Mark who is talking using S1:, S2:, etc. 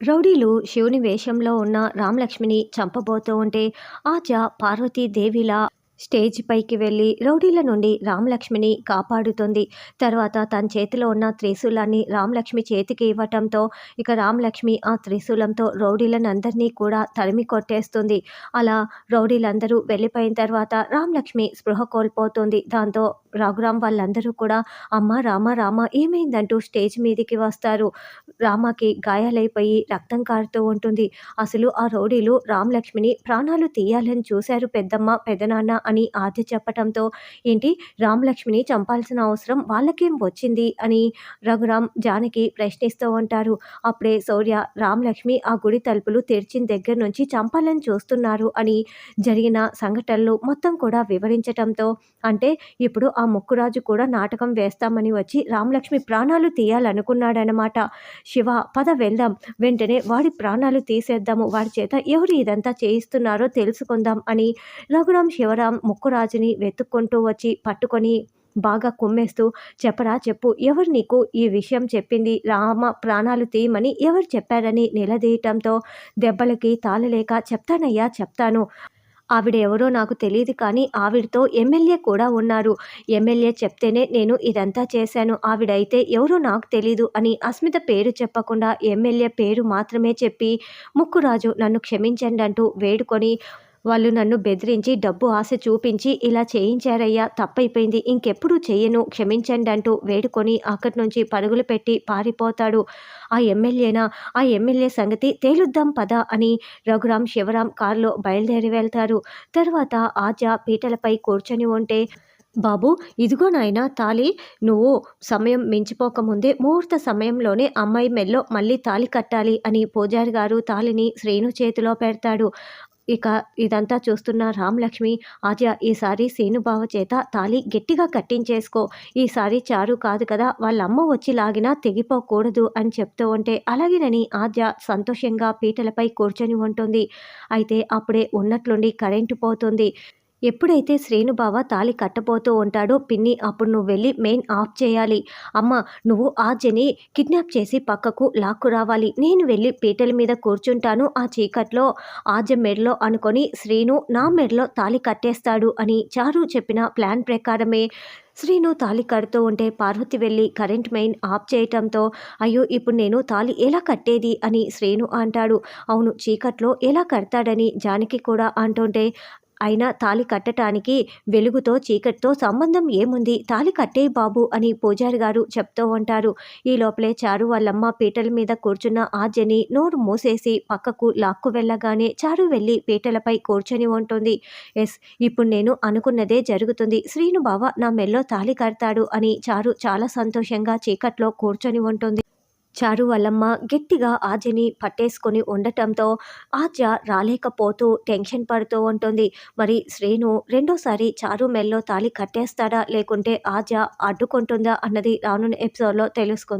S1: రౌడీలు శివుని వేషంలో ఉన్న రామలక్ష్మిని చంపబోతూ ఉంటే ఆచ పార్వతీదేవిలా స్టేజ్ పైకి వెళ్ళి రౌడీల నుండి రామలక్ష్మిని కాపాడుతుంది. తర్వాత తన చేతిలో ఉన్న త్రిశూలాన్ని రామలక్ష్మి చేతికి ఇవ్వటంతో ఇక రామలక్ష్మి ఆ త్రిశూలంతో రౌడీలనందరినీ కూడా తరిమి కొట్టేస్తుంది. అలా రౌడీలందరూ వెళ్ళిపోయిన తర్వాత రామలక్ష్మి స్పృహ కోల్పోతుంది. దాంతో రఘురామ్ వాళ్ళందరూ కూడా అమ్మ రామ రామ ఏమైందంటూ స్టేజ్ మీదికి వస్తారు. రామకి గాయాలైపోయి రక్తం కారుతూ ఉంటుంది. అసలు ఆ రౌడీలు రామలక్ష్మిని ప్రాణాలు తీయాలని చూశారు పెద్దమ్మ పెదనాన్న అని ఆది చెప్పటంతో ఏంటి? రామలక్ష్మిని చంపాల్సిన అవసరం వాళ్ళకేం వచ్చింది? అని రఘురామ్ జానకి ప్రశ్నిస్తూ ఉంటారు. అప్పుడే శౌర్య రామలక్ష్మి ఆ గుడి తలుపులు తెరిచిన దగ్గర నుంచి చంపాలని చూస్తున్నారు అని జరిగిన సంఘటనలు మొత్తం కూడా వివరించటంతో అంటే ఇప్పుడు ఆ ముక్కురాజు కూడా నాటకం వేస్తామని వచ్చి రామలక్ష్మి ప్రాణాలు తీయాలనుకున్నాడనమాట. శివ పద వెళ్దాం. వెంటనే వాడి ప్రాణాలు తీసేద్దాము. వాడి చేత ఎవరు ఇదంతా చేయిస్తున్నారో తెలుసుకుందాం అని రఘురాం శివరాం ముక్కురాజుని వెతుక్కుంటూ వచ్చి పట్టుకొని బాగా కుమ్మేస్తూ చెప్పరా చెప్పు ఎవరు నీకు ఈ విషయం చెప్పింది? రామ ప్రాణాలు తీయమని ఎవరు చెప్పారని నిలదీయటంతో దెబ్బలకి తాళలేక చెప్తానయ్యా చెప్తాను. ఆవిడ ఎవరో నాకు తెలియదు కానీ ఆవిడతో ఎమ్మెల్యే కూడా ఉన్నారు. ఎమ్మెల్యే చెప్తేనే నేను ఇదంతా చేశాను. ఆవిడైతే ఎవరో నాకు తెలీదు అని అస్మిత పేరు చెప్పకుండా ఎమ్మెల్యే పేరు మాత్రమే చెప్పి ముక్కురాజు నన్ను క్షమించండి అంటూ వేడుకొని వాళ్ళు నన్ను బెదిరించి డబ్బు ఆశ చూపించి ఇలా చేయించారయ్యా తప్పైపోయింది. ఇంకెప్పుడు చెయ్యను క్షమించండి అంటూ వేడుకొని అక్కడి నుంచి పరుగులు పెట్టి పారిపోతాడు. ఆ ఎమ్మెల్యేనా? ఆ ఎమ్మెల్యే సంగతి తేలుద్దాం పద అని రఘురాం శివరాం కారులో బయలుదేరి వెళ్తారు. తర్వాత ఆజా పీటలపై కూర్చొని ఉంటే బాబు ఇదిగో నాయన తాలి నువ్వు సమయం మించిపోకముందే ముహూర్త సమయంలోనే అమ్మాయి మెల్లో మళ్ళీ తాలి కట్టాలి అని పూజారి గారు తాలిని శ్రీను చేతిలో పెడతాడు. ఇక ఇదంతా చూస్తున్న రామలక్ష్మి ఆద్య ఈసారి సేనుబావ చేత తాలి గట్టిగా కట్టించేసుకో. ఈసారి చారు కాదు కదా వాళ్ళ అమ్మ వచ్చి లాగినా తెగిపోకూడదు అని చెప్తూ ఉంటే అలాగేనని ఆద్య సంతోషంగా పీటలపై కూర్చొని ఉంటుంది. అయితే అప్పుడే ఉన్నట్లుండి కరెంటు పోతుంది. ఎప్పుడైతే శ్రేణుబావ తాలి కట్టబోతూ ఉంటాడో పిన్ని అప్పుడు నువ్వు వెళ్ళి మెయిన్ ఆఫ్ చేయాలి. అమ్మ నువ్వు ఆర్జని కిడ్నాప్ చేసి పక్కకు లాక్కు రావాలి. నేను వెళ్ళి పీటల మీద కూర్చుంటాను ఆ చీకట్లో. ఆర్జ మెడలో అనుకొని శ్రీను నా మెడలో తాలి కట్టేస్తాడు అని చారు చెప్పిన ప్లాన్ ప్రకారమే శ్రీను తాలి కడుతూ ఉంటే పార్వతి వెళ్ళి కరెంట్ మెయిన్ ఆఫ్ చేయటంతో అయ్యో ఇప్పుడు నేను తాలి ఎలా కట్టేది అని శ్రీను అంటాడు. అవును చీకట్లో ఎలా కడతాడని జానకి కూడా అంటుంటే అయినా తాలి కట్టటానికి వెలుగుతో చీకటితో సంబంధం ఏముంది? తాలి కట్టే బాబు అని పూజారి గారు చెప్తూ ఉంటారు. ఈ లోపలే చారు వాళ్ళమ్మ పీటల మీద కూర్చున్న ఆర్జని నోరు మూసేసి పక్కకు లాక్కు వెళ్ళగానే చారు వెళ్ళి పీటలపై కూర్చొని ఉంటుంది. ఎస్ ఇప్పుడు నేను అనుకున్నదే జరుగుతుంది. శ్రీను బావ నా మెల్లో తాలి కడతాడు అని చారు చాలా సంతోషంగా చీకట్లో కూర్చొని ఉంటుంది. చారు వల్లమ్మ గట్టిగా ఆజని పట్టేసుకొని ఉండటంతో ఆజ రాలేకపోతూ టెన్షన్ పడుతూ ఉంటుంది. మరి శ్రీను రెండోసారి చారు మెల్లో తాళి కట్టేస్తాడా లేకుంటే ఆజ అడ్డుకుంటుందా అన్నది రానున్న ఎపిసోడ్లో తెలుసుకుంది.